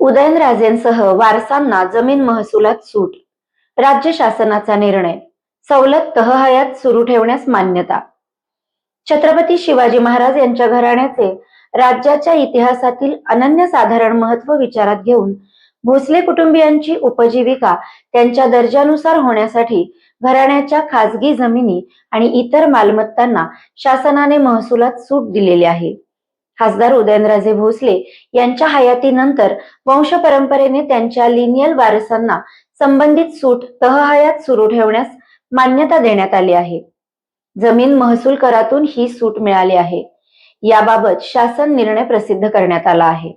उदयनराजेंसह वारसांना जमीन महसुलात सूट. राज्य शासनाचा निर्णय. सवलत तहहयात सुरू ठेवण्यास मान्यता. छत्रपती शिवाजी महाराज यांच्या घराण्याचे राज्याच्या इतिहासातील अनन्यसाधारण महत्त्व विचारात घेऊन भोसले कुटुंबियांची उपजीविका त्यांच्या दर्जानुसार होण्यासाठी घराण्याच्या खासगी जमिनी आणि इतर मालमत्तांना शासनाने महसुलात सूट दिलेली आहे. खासदार उदयनराजे भोसले यांच्या हयातीनंतर वंश परंपरेने त्यांच्या लिनियल वारसांना संबंधित सूट तहहयात सुरू ठेवण्यास मान्यता देण्यात आली आहे. जमीन महसूल करातून ही सूट मिळाली आहे. याबाबत शासन निर्णय प्रसिद्ध करण्यात आला आहे.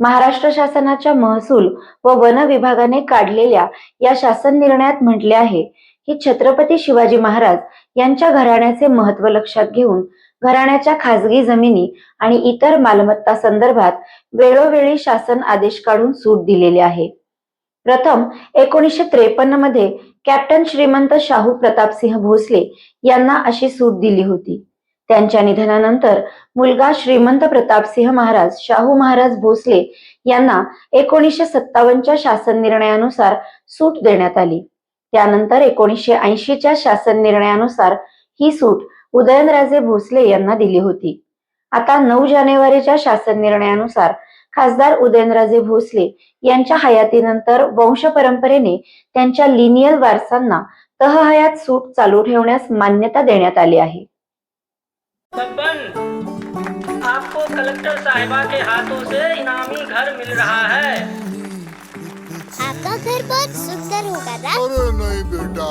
महाराष्ट्र शासनाच्या महसूल व वन विभागाने काढलेल्या या शासन निर्णयात म्हटले आहे की छत्रपती शिवाजी महाराज यांच्या घराण्याचे महत्त्व लक्षात घेऊन घराण्याच्या खासगी जमिनी आणि इतर मालमत्ता संदर्भात वेळोवेळी शासन आदेश काढून सूट दिलेली आहे. प्रथम एकोणीसशे त्रेपन्नमध्ये कॅप्टन श्रीमंत शाहू प्रतापसिंह भोसले यांना अशी सूट दिली होती. त्यांच्या निधनानंतर मुलगा श्रीमंत प्रतापसिंह महाराज शाहू महाराज भोसले यांना एकोणीसशे सत्तावन्नच्या शासन निर्णयानुसार सूट देण्यात आली. त्यानंतर एकोणीसशे ऐंशीच्या शासन निर्णयानुसार ही सूट उदयनराजे भोसले यांना दिली होती. आता नऊ जानेवारीच्या शासन निर्णयानुसार खासदार उदयनराजे भोसले यांच्या हयातीनंतर वंश परंपरेने त्यांच्या लिनियल वारसांना तहहयात सूट चालू ठेवण्यास मान्यता देण्यात आली आहे. आपको कलेक्टर साहिबा के हाथों से इनामी घर मिल रहा है। आपका घर बहुत सुंदर होगा ना? अरे नहीं बेटा।